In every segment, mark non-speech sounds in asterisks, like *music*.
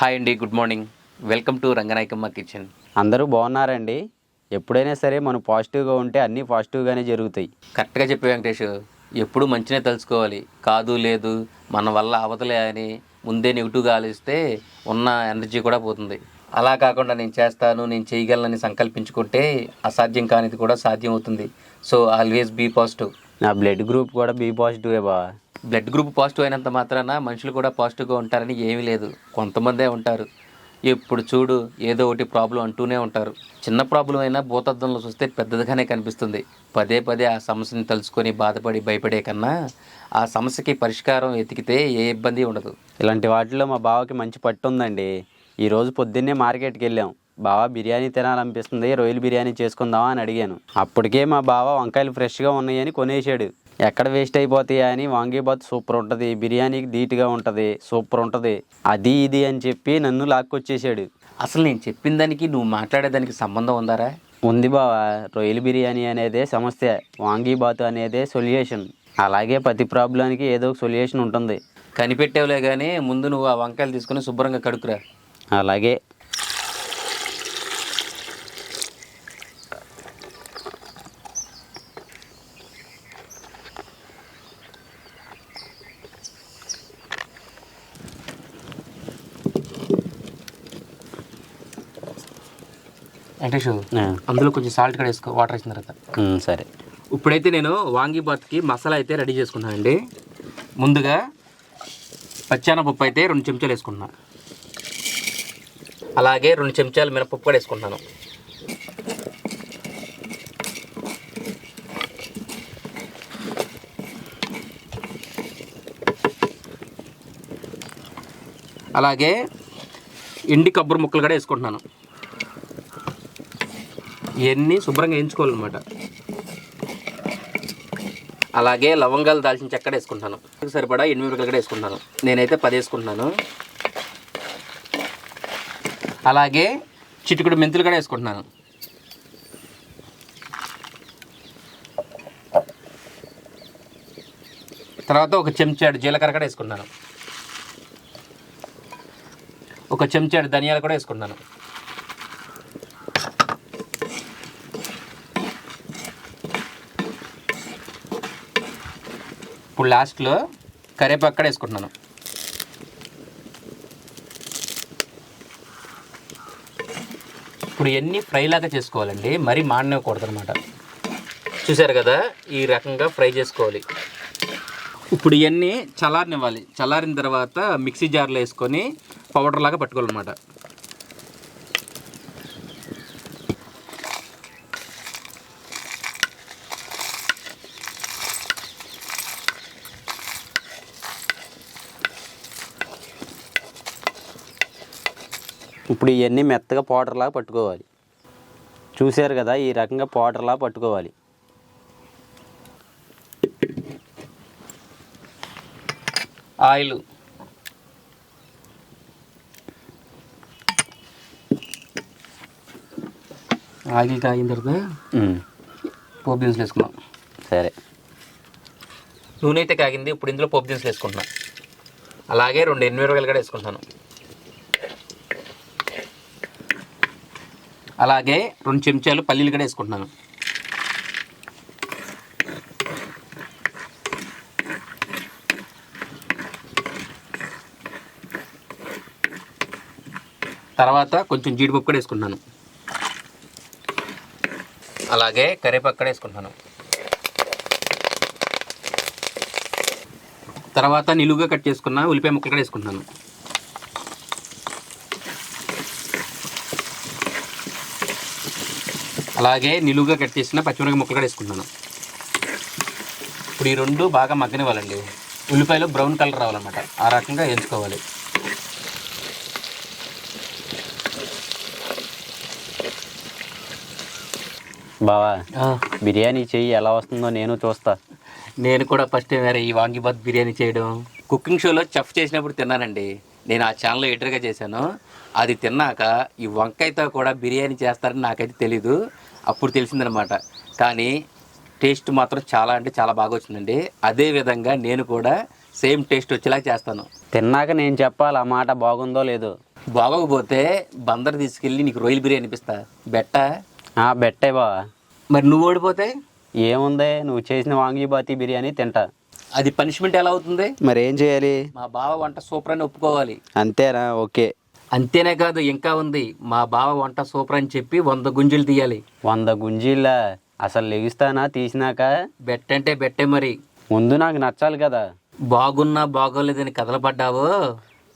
Hi అండి good morning. Welcome to Ranganayakamma kitchen. అందరూ బాగున్నారండి? ఎప్పుడైనా సరే మనం పాజిటివ్గా ఉంటే అన్నీ పాజిటివ్గానే జరుగుతాయి. కరెక్ట్గా చెప్పే వెంకటేష్. ఎప్పుడు మంచినే తెలుసుకోవాలి కాదు లేదు మన వల్ల అవతలే అని ముందే నెగిటివ్గా ఆలోచిస్తే ఉన్న ఎనర్జీ కూడా పోతుంది. అలా కాకుండా నేను చేస్తాను నేను చేయగలనని సంకల్పించుకుంటే అసాధ్యం కానిది కూడా సాధ్యం అవుతుంది సో ఆల్వేస్ బీ పాజిటివ్. నా బ్లడ్ గ్రూప్ కూడా బీ పాజిటివే బా. బ్లడ్ గ్రూప్ పాజిటివ్ అయినంత మాత్రాన మనుషులు కూడా పాజిటివ్గా ఉంటారని ఏమీ లేదు. కొంతమందే ఉంటారు. ఎప్పుడు చూడు ఏదో ఒకటి ప్రాబ్లం అంటూనే ఉంటారు. చిన్న ప్రాబ్లం అయినా భూతద్దంలో చూస్తే పెద్దదిగానే కనిపిస్తుంది. పదే పదే ఆ సమస్యని తలుచుకొని బాధపడి భయపడే కన్నా ఆ సమస్యకి పరిష్కారం వెతికితే ఏ ఇబ్బంది ఉండదు. ఇలాంటి వాటిలో మా బావకి మంచి పట్టు ఉందండి. ఈరోజు పొద్దున్నే మార్కెట్కి వెళ్ళాం. బావ బిర్యానీ తినాలనిపిస్తుంది. రొయ్యలు బిర్యానీ చేసుకుందామా అని అడిగాను. అప్పటికే మా బావ వంకాయలు ఫ్రెష్గా ఉన్నాయని కొనేసాడు. ఎక్కడ వేస్ట్ అయిపోతాయా అని వాంగీబాత్ సూపర్ ఉంటుంది బిర్యానీకి ధీటుగా ఉంటుంది సూపర్ ఉంటుంది అది ఇది అని చెప్పి నన్ను లాక్కొచ్చేసాడు. అసలు నేను చెప్పిన దానికి నువ్వు మాట్లాడేదానికి సంబంధం ఉందారా? ఉంది బావ రొయ్యలు బిర్యానీ అనేదే సమస్య వాంగీబాత్ అనేదే సొల్యూషన్. అలాగే ప్రతి ప్రాబ్లానికి ఏదో ఒక సొల్యూషన్ ఉంటుంది. కనిపెట్టేవులే కానీ ముందు నువ్వు ఆ వంకాయలు తీసుకొని శుభ్రంగా కడుకురా అలాగే. వెంకటేష్ అందులో కొంచెం సాల్ట్ కూడా వేసుకో వాటర్ వేసిన తర్వాత. సరే. ఇప్పుడైతే నేను వాంగీబాత్కి మసాలా అయితే రెడీ చేసుకున్నానండి ముందుగా పచ్చానపప్పు అయితే రెండు చెంచాలు వేసుకుంటున్నా అలాగే రెండు చెంచాలు మినపప్పు కూడా వేసుకుంటున్నాను. అలాగే ఎండి కొబ్బరి ముక్కలు కూడా వేసుకుంటున్నాను. ఇవన్నీ శుభ్రంగా వేయించుకోవాలన్నమాట. అలాగే లవంగాలు దాల్చిన చెక్కడ వేసుకుంటాను. సరిపడా ఎనిమిది కూడా వేసుకుంటాను. నేనైతే పది వేసుకుంటున్నాను. అలాగే చిటికుడు మెంతులు కూడా వేసుకుంటున్నాను. తర్వాత ఒక చెంచాడు జీలకర్ర కూడా వేసుకుంటున్నాను. ఒక చెంచాడు ధనియాలు కూడా వేసుకుంటున్నాను. ఇప్పుడు లాస్ట్లో కరేపాకు కూడా వేసుకుంటున్నాను. ఇప్పుడు ఇవన్నీ ఫ్రై లాగా చేసుకోవాలండి మరీ మాడనివ్వకూడదు అనమాట చూసారు కదా ఈ రకంగా ఫ్రై చేసుకోవాలి. ఇప్పుడు ఇవన్నీ చల్లారనివ్వాలి. చల్లారిన తర్వాత మిక్సీ జార్లో వేసుకొని పౌడర్ లాగా పట్టుకోవాలన్నమాట. ఇప్పుడు ఇవన్నీ మెత్తగా పౌడర్లా పట్టుకోవాలి. చూశారు కదా ఈ రకంగా పౌడర్లా పట్టుకోవాలి. ఆయిల్. ఆయిల్ కాగిన తర్వాత పోపు దినుసులు వేసుకున్నాం సరే. నూనె అయితే కాగింది ఇప్పుడు ఇందులో పోపు దినుసులు వేసుకుంటున్నా. అలాగే రెండు ఎనిమిరకాయలు కూడా వేసుకుంటాను అలాగే రెండు చెంచాలు పల్లీలు కూడా వేసుకుంటున్నాను. తర్వాత కొంచెం జీడిపప్పు కూడా వేసుకుంటున్నాను. అలాగే కరివేపాకు కూడా వేసుకుంటున్నాను. తర్వాత నిలువుగా కట్ చేసుకున్న ఉల్లిపాయ ముక్కలు కూడా వేసుకుంటున్నాను. అలాగే నిలువుగా కట్ చేసిన పచ్చిమిరపకాయ ముక్కలు కూడా వేసుకుంటున్నాను. ఇప్పుడు ఈ రెండు బాగా మగ్గనివ్వాలండి. ఉల్లిపాయలు బ్రౌన్ కలర్ రావాలన్నమాట. ఆ రకంగా వేయించుకోవాలి. బావా బిర్యానీ చెయ్యి ఎలా వస్తుందో నేను చూస్తా. నేను కూడా ఫస్ట్ వేరే ఈ వాంగిబాత్ బిర్యానీ చేయడం. కుకింగ్ షోలో చెఫ్ చేసినప్పుడు తిన్నానండి. నేను ఆ ఛానల్లో ఎడిటర్గా చేశాను. అది తిన్నాక ఈ వంకాయతో కూడా బిర్యానీ చేస్తారని నాకైతే తెలీదు. అప్పుడు తెలిసిందనమాట కానీ టేస్ట్ మాత్రం చాలా అంటే చాలా బాగా వచ్చిందండి. అదే విధంగా నేను కూడా సేమ్ టేస్ట్ వచ్చేలా చేస్తాను. తిన్నాక నేను చెప్పాలి ఆ మాట బాగుందో లేదో. బాగోకపోతే బందర్ తీసుకెళ్ళి నీకు రొయ్యల బిర్యానీ ఇప్పిస్తా. బెట్ట? ఆ, బెట్టే బావా. మరి నువ్వు ఓడిపోతే? ఏముంది నువ్వు చేసిన వాంగీబాతి బిర్యానీ తింటా. అది పనిష్మెంట్ ఎలా అవుతుంది? మరి ఏం చేయాలి? మా బావ వంట సూపర్ అని ఒప్పుకోవాలి. అంతేనా? ఓకే. అంతేనే కాదు ఇంకా ఉంది. మా బావ వంట సూపర్ అని చెప్పి వంద గుంజులు తీయాలి. వంద గుంజీళ్ళ అసలు లెగిస్తానా తీసినాక? బెట్ అంటే బెట్టే మరి. ముందు నాకు నచ్చాలి కదా. బాగున్నా బాగోలేదని కదలపడ్డావు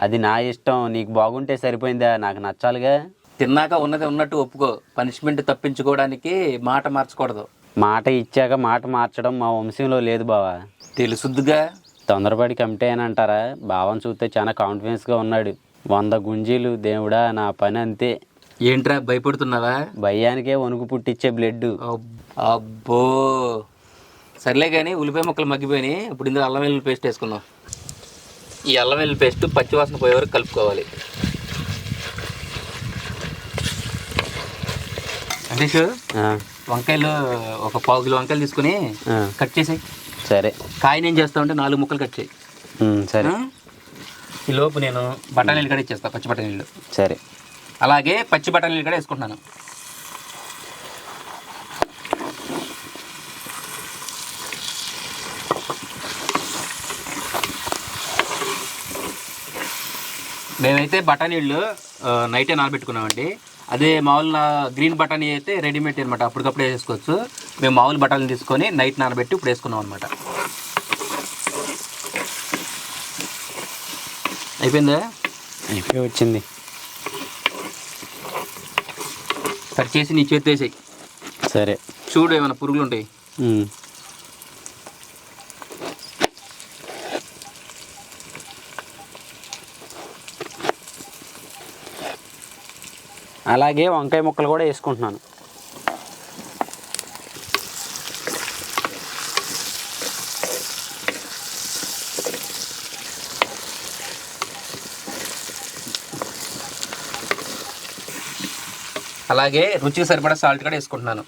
అది నా ఇష్టం నీకు బాగుంటే సరిపోయిందా నాకు నచ్చాలిగా? తిన్నాక ఉన్నది ఉన్నట్టు ఒప్పుకో. పనిష్మెంట్ తప్పించుకోవడానికి మాట మార్చకూడదు. మాట ఇచ్చాక మాట మార్చడం మా వంశంలో లేదు బావా. తెలుసుద్దుగా? తొందరపడి కమిటీ అని అంటారా? భావం చూస్తే చాలా కాన్ఫిడెన్స్గా ఉన్నాడు. వంద గుంజీలు దేవుడా నా పని అంతే. ఏంట్రా భయపడుతున్నావా? భయానికే వణుకు పుట్టించే బ్లడ్ అబ్- అబ్బో. సర్లే కానీ ఉల్లిపాయ ముక్కలు మగ్గిపోయినాయి. ఇప్పుడు ఇందులో అల్లం వెల్లుల్లి పేస్ట్ వేసుకుందాం. ఈ అల్లం వెల్లుల్లి పేస్ట్ పచ్చివాసన పోయే వరకు కలుపుకోవాలి. అంటేష్ వంకాయలు ఒక పావు కిలో వంకాయలు తీసుకుని కట్ చేసాయి. సరే. కాయని ఏం చేస్తావు అంటే నాలుగు ముక్కలు కట్ చేయి. సరే? ఈ లోపు నేను బఠానీలు కూడా ఇచ్చేస్తా పచ్చి బఠానీలు సరే. అలాగే పచ్చి బఠానీలు కూడా వేసుకుంటున్నాను. మేమైతే బఠానీళ్ళు నైటే నానబెట్టుకున్నామండి. అదే మామూలు గ్రీన్ బఠానీ అయితే రెడీమేడ్ అనమాట అప్పటికప్పుడు వేసుకోవచ్చు. మేము మామూలు బఠానీలు తీసుకొని నైట్ నానబెట్టి ఇప్పుడు వేసుకున్నాం అనమాట అయిపోయిందా? అయిపోయి వచ్చింది. కట్ చేసి నీ చేతి వేసాయి. సరే. చూడు ఏమైనా పురుగులు ఉంటాయి. అలాగే వంకాయ ముక్కలు కూడా వేసుకుంటున్నాను. అలాగే రుచికి సరిపడా సాల్ట్ కూడా వేసుకుంటున్నాను.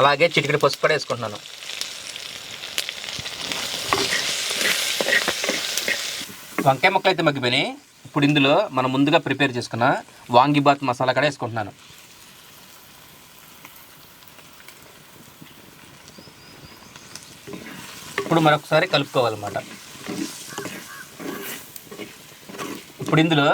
అలాగే చిటికెడు పసుపు కూడా వేసుకుంటున్నాను. వంకాయ ముక్కలు అయితే మగ్గిపోయినాయి. ఇప్పుడు ఇందులో మనం ముందుగా ప్రిపేర్ చేసుకున్న వాంగిబాత్ మసాలా కూడా వేసుకుంటున్నాను. ఇప్పుడు మరొకసారి కలుపుకోవాలన్నమాట. ఇప్పుడు ఇందులో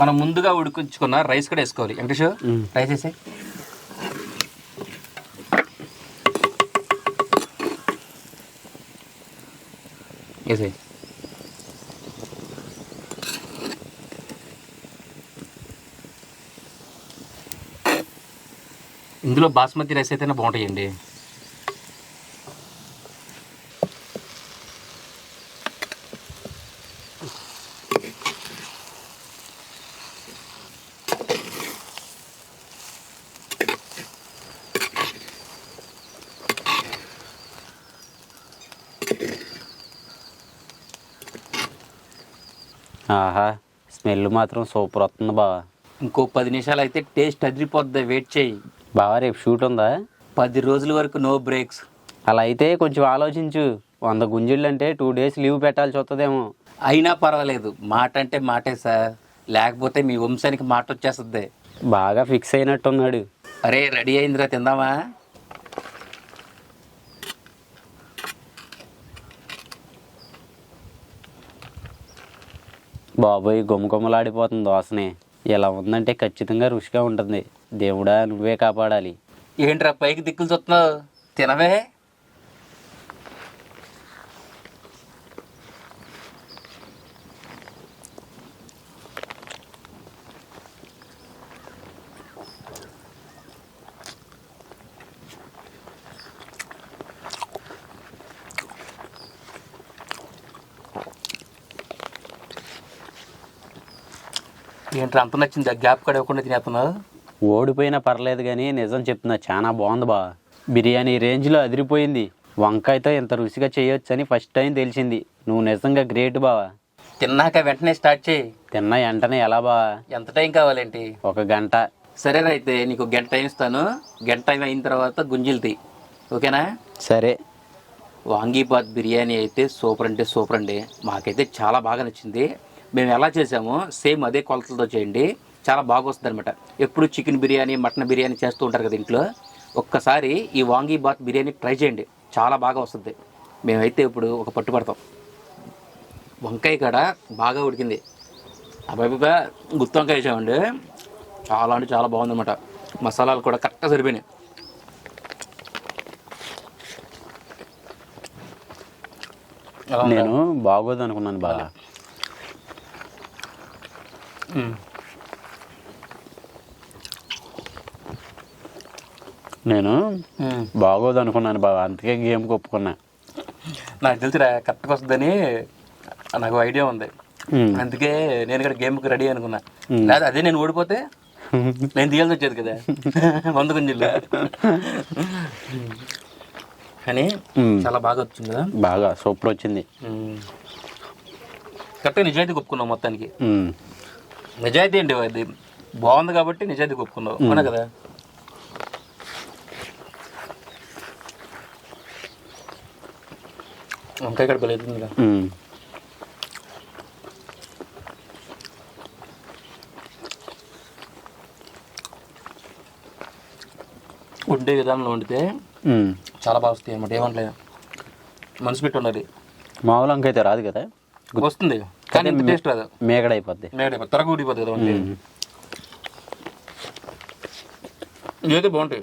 మనం ముందుగా ఉడికించుకున్న రైస్ కూడా వేసుకోవాలి. వెంకటేష్. రైస్ వేసే వేసే ఇందులో బాస్మతి రైస్ అయితేనే బాగుంటాయండి. ఆహా స్మెల్ మాత్రం సూపర్ వస్తుంది బావా ఇంకో పది నిమిషాలు అయితే టేస్ట్ అదిరిపోద్ది వెయిట్ చేయి. బావా రేపు షూట్ ఉందా? పది రోజుల వరకు నో బ్రేక్స్. అలా అయితే కొంచెం ఆలోచించు. వంద గుంజిళ్ళు అంటే టూ డేస్ లీవ్ పెట్టాల్సి వస్తుందేమో అయినా పర్వాలేదు మాట అంటే మాటే సార్. లేకపోతే మీ వంశానికి మాట వచ్చేస్తుంది. బాగా ఫిక్స్ అయినట్టున్నాడు. అరే రెడీ అయిందిరా తిందామా? బాబోయ్ గుమగుమలాడిపోతుంది దోసనే ఇలా ఉందంటే ఖచ్చితంగా రుచిగా ఉంటుంది. దేవుడా నువ్వే కాపాడాలి. ఏంట్రా పైకి దిక్కులు చూస్తున్నావు? తినవే? ఏంట్రా అంత నచ్చింది? గ్యాప్ కూడా ఇవ్వకుండా తినేస్తున్నావు ఓడిపోయినా పర్లేదు కానీ నిజం చెప్తున్నా చాలా బాగుంది బా. బిర్యానీ రేంజ్లో అదిరిపోయింది. వంకాయతో ఇంత రుచిగా చేయొచ్చని ఫస్ట్ టైం తెలిసింది. నువ్వు నిజంగా గ్రేట్ బావా. తిన్నాక వెంటనే స్టార్ట్ చేయి. తిన్న వెంటనే ఎలా బావా ఎంత టైం కావాలేంటి? ఒక గంట. సరేనా అయితే నీకు గంట టైం ఇస్తాను. గంట టైం అయిన తర్వాత గుంజిలు తీ ఓకేనా? సరే. వాంగీబాత్ బిర్యానీ అయితే సూపర్ అంటే సూపర్ అండి. మాకైతే చాలా బాగా నచ్చింది. మేము ఎలా చేసామో సేమ్ అదే కొలతలతో చేయండి. చాలా బాగా వస్తుంది అనమాట ఎప్పుడు చికెన్ బిర్యానీ మటన్ బిర్యానీ చేస్తూ ఉంటారు కదా ఇంట్లో. ఒక్కసారి ఈ వాంగీబాత్ బిర్యానీ ట్రై చేయండి. చాలా బాగా వస్తుంది. మేమైతే ఇప్పుడు ఒక పట్టు పడతాం. వంకాయ కాడ బాగా ఉడికింది. అబ్బాయిగా గుత్తి వంకాయ వేసామండి. చాలా అంటే చాలా బాగుందన్నమాట. మసాలాలు కూడా కరెక్ట్గా సరిపోయినాయి. నేను బాగోదు అనుకున్నాను బాగా నేను. బాగోదు అనుకున్నాను బాగా అందుకే గేమ్కి ఒప్పుకున్నా నాకు తెలిసిరా కరెక్ట్గా వస్తుందని నాకు ఐడియా ఉంది. అందుకే నేను ఇక్కడ గేమ్కి రెడీ అనుకున్నా. లేదా అదే నేను ఓడిపోతే *laughs* నేను తీయాల్సి వచ్చేది కదా. *laughs* వంద గుంజిల్లు కానీ ఉమ్. చాలా బాగా వచ్చింది కదా. బాగా సూపర్ వచ్చింది. కరెక్ట్గా నిజాయితీ ఒప్పుకున్నావు మొత్తానికి. నిజాయితీ అండి అది బాగుంది కాబట్టి నిజాయితీ ఒప్పుకున్నావు. అవునా కదా? వంకాయ కడుపు లేదు. వండే విధానంలో వండితే. చాలా బాగా వస్తాయి అనమాట ఏమంటలేదు మనసు పెట్టి ఉన్నది మామూలు వంకాయ అయితే రాదు కదా? వస్తుంది. కానీ ఇంత టేస్ట్ రాదు. మేగడ అయిపోద్ది త్వరగా ఊడిపోతుంది కదా వండి ఇదైతే బాగుంటాయి.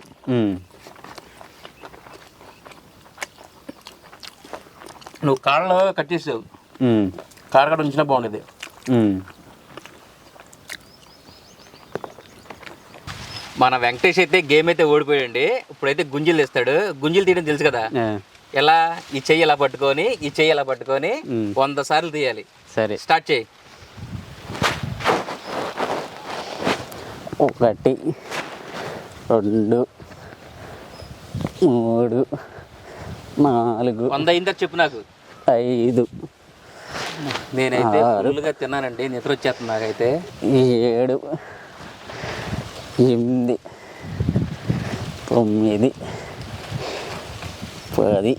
నువ్వు కాళ్ళలో కట్ చేసావు. కారగడ ఉంచినా బాగుండేది. మన వెంకటేష్ అయితే గేమ్ అయితే ఓడిపోయాడండి. ఇప్పుడైతే గుంజీలు తెస్తాడు. గుంజీలు తీయడం తెలుసు కదా? ఎలా? ఈ చెయ్యి ఇలా పట్టుకొని ఈ చెయ్యి ఇలా పట్టుకొని. వంద సార్లు తీయాలి. సరే. స్టార్ట్ చేయి ఒకటి రెండు మూడు నాలుగు వంద అయిందా చెప్పు నాకు. ఐదు నేనైతే. ఫుల్గా తిన్నానండి నిద్ర వచ్చేస్తుంది నాకైతే. ఏడు ఎనిమిది తొమ్మిది పది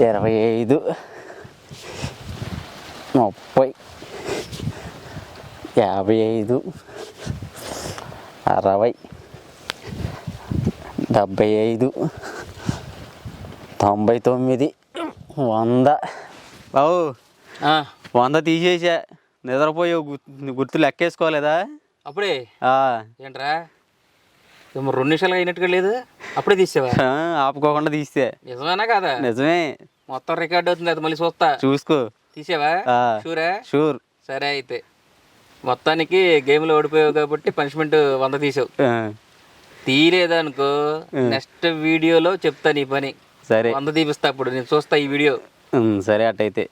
ఇరవై ఐదు ముప్పై. యాభై ఐదు అరవై. డెబ్భై ఐదు తొంభై తొమ్మిది వంద. బావు ఆ, వంద తీసేసా. నిద్రపోయి గుర్తు గుర్తు లెక్కేసుకోలేదా? అప్పుడే? ఆ, ఏంట్రా? రెండు నిమిషాలు అయినట్టుగా లేదు. అప్పుడే తీసావా? ఆపుకోకుండా తీస్తే. నిజమేనా కాదా? నిజమే. మొత్తం రికార్డ్ అవుతుంది అది మళ్ళీ చూస్తా. చూసుకో. తీసావా. షూరా? షూర్. సరే అయితే. మొత్తానికి గేమ్లో ఓడిపోయావు కాబట్టి పనిష్మెంట్ వంద తీసావు. ఆ, తీయలేదనుకో నెక్స్ట్ వీడియోలో చెప్తా నీ పని. సరే. వంద తీపిస్తా అప్పుడు నేను చూస్తా ఈ వీడియో సరే అట్టయితే.